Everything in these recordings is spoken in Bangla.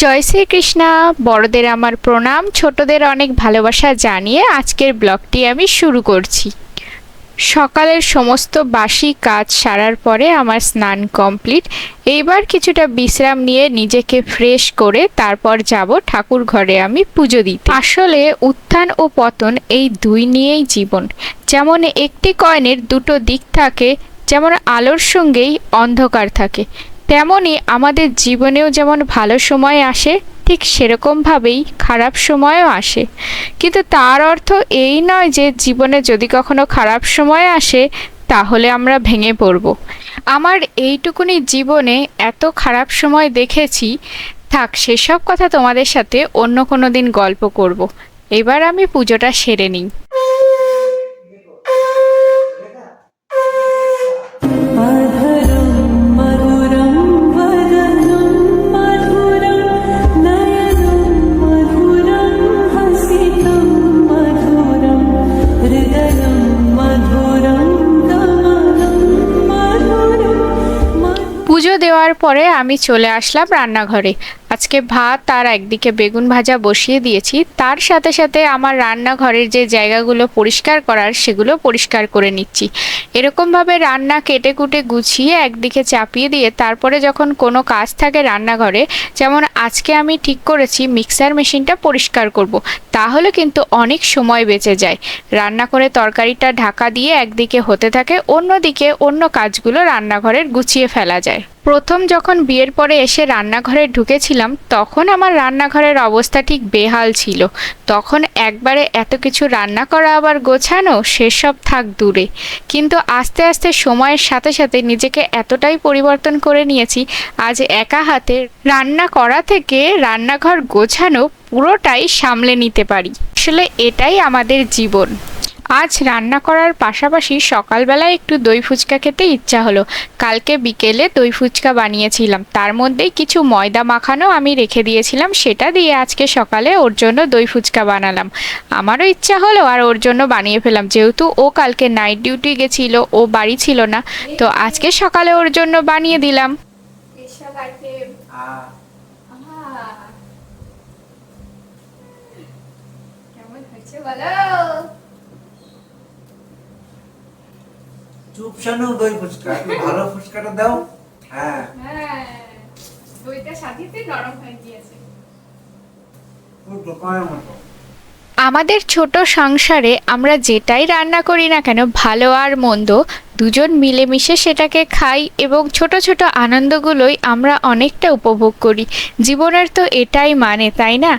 জয় শ্রীকৃষ্ণা, বড়দের আমার প্রণাম, ছোটদের অনেক ভালোবাসা জানিয়ে আজকের ব্লগটি আমি শুরু করছি। সকালের সমস্ত বাসি কাজ সারার পরে আমার স্নান কমপ্লিট। এইবার কিছুটা বিশ্রাম নিয়ে নিজেকে ফ্রেশ করে তারপর যাব ঠাকুর ঘরে আমি পুজো দিতে। আসলে উত্থান ও পতন এই দুই নিয়েই জীবন। যেমন একটি কয়েনের দুটো দিক থাকে, যেমন আলোর সঙ্গেই অন্ধকার থাকে। তেমনই আমাদের জীবনেও যেমন ভালো সময় আসে, ঠিক সেরকমভাবেই খারাপ সময়ও আসে। কিন্তু তার অর্থ এই নয় যে জীবনে যদি কখনো খারাপ সময় আসে, তাহলে আমরা ভেঙে পড়ব। আমার এইটুকুনি জীবনে এত খারাপ সময় দেখেছি, থাক সেসব কথা তোমাদের সাথে অন্য কোনো দিন গল্প করব। এবার আমি পুজোটা সেরে নিই। দেওয়ার পরে আমি চলে আসলাম রান্নাঘরে। আজকে ভাত আর একদিকে বেগুন ভাজা বসিয়ে দিয়েছি। তার সাথে সাথে আমার রান্নাঘরের যে জায়গাগুলো পরিষ্কার করার সেগুলো পরিষ্কার করে নিচ্ছি। এরকমভাবে রান্না কেটে কুটে গুছিয়ে একদিকে চাপিয়ে দিয়ে তারপরে যখন কোনো কাজ থাকে রান্নাঘরে, যেমন আজকে আমি ঠিক করেছি মিক্সার মেশিনটা পরিষ্কার করব। তাহলে কিন্তু অনেক সময় বেঁচে যায়। রান্না করে তরকারিটা ঢাকা দিয়ে একদিকে হতে থাকে, অন্যদিকে অন্য কাজগুলো রান্নাঘরের গুছিয়ে ফেলা যায়। প্রথম যখন বিয়ের পরে এসে রান্নাঘরে ঢুকেছিলাম তখন আমার রান্নাঘরের অবস্থা ঠিক বেহাল ছিল। তখন একবারে এত কিছু রান্না করা আবার গোছানো, সেসব থাক দূরে। কিন্তু আস্তে আস্তে সময়ের সাথে সাথে নিজেকে এতটাই পরিবর্তন করে নিয়েছি, আজ একা হাতে রান্না করা থেকে রান্নাঘর গোছানো পুরোটাই সামলে নিতে পারি। আসলে এটাই আমাদের জীবন। আজ রান্না করার পাশাপাশি সকালবেলায় একটু দই ফুচকা খেতে ইচ্ছা হলো। কালকে বিকেলে দই ফুচকা বানিয়েছিলাম। তার মধ্যেই কিছু ময়দা মাখানো আমি রেখে দিয়েছিলাম, সেটা দিয়ে আজকে সকালে ওর জন্য দই ফুচকা বানালাম। আমারও ইচ্ছা হলো আর ওর জন্য বানিয়ে ফেলাম, যেহেতু ও কালকে নাইট ডিউটি গেছিল, ও বাড়ি ছিল না। তো আজকে সকালে ওর জন্য বানিয়ে দিলাম। কেমন চুপ শানু দই ফুচকা। একটু ভালো ফুচকাটা দাও। হ্যাঁ। হ্যাঁ। দইটা সাজিতে নরম হয়ে গিয়েছে। দোকানের মতো। আমাদের ছোট সংসারে আমরা যেটাই রান্না করি না কেন ভালো আর মন্দ দুজন মিলেমিশে সেটাকে খাই এবং ছোট ছোট আনন্দগুলোই আমরা অনেকটা উপভোগ করি। জীবনের তো এটাই মানে তাই না?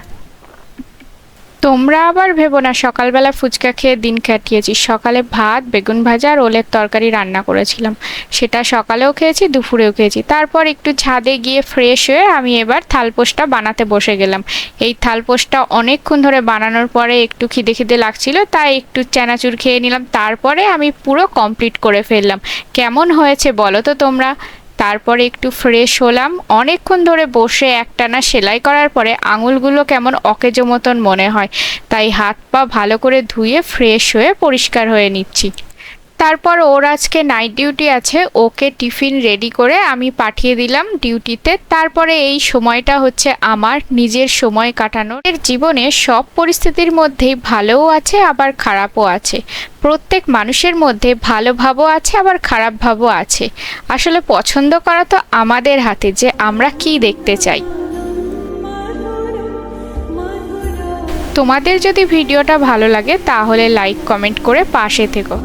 তোমরা আবার ভেবো না, সকালবেলা ফুচকা খেয়ে দিন কাটিয়েছি। সকালে ভাত, বেগুন ভাজা আর ওলের তরকারি রান্না করেছিলাম। সেটা সকালেও খেয়েছি, দুপুরেও খেয়েছি। তারপর একটু ছাদে গিয়ে ফ্রেশ হয়ে আমি এবার থালপোসটা বানাতে বসে গেলাম। এই থালপোসটা অনেকক্ষণ ধরে বানানোর পরে একটু খিদে খিদে লাগছিল, তাই একটু চানাচুর খেয়ে নিলাম। তারপরে আমি পুরো কমপ্লিট করে ফেললাম। কেমন হয়েছে বলো তো তোমরা? তারপরে একটু ফ্রেশ হলাম। অনেকক্ষণ ধরে বসে একটানা সেলাই করার পরে আঙুলগুলো কেমন অকেজো মতন মনে হয়। তাই হাত পা ভালো করে ধুয়ে ফ্রেশ হয়ে পরিষ্কার হয়ে নিচ্ছি। তারপর ওর আজকে নাইট ডিউটি আছে, ওকে টিফিন রেডি করে আমি পাঠিয়ে দিলাম ডিউটিতে তারপরে এই সময়টা হচ্ছে আমার নিজের সময় কাটানোর। জীবনে সব পরিস্থিতির মধ্যেই ভালোও আছে, আবার খারাপও আছে। প্রত্যেক মানুষের মধ্যে ভালো ভাবও আছে, আবার খারাপ ভাবও আছে। আসলে পছন্দ করা তো আমাদের হাতে, যে আমরা কি দেখতে চাই। তোমাদের যদি ভিডিওটা ভালো লাগে, তাহলে লাইক কমেন্ট করে পাশে থেকো।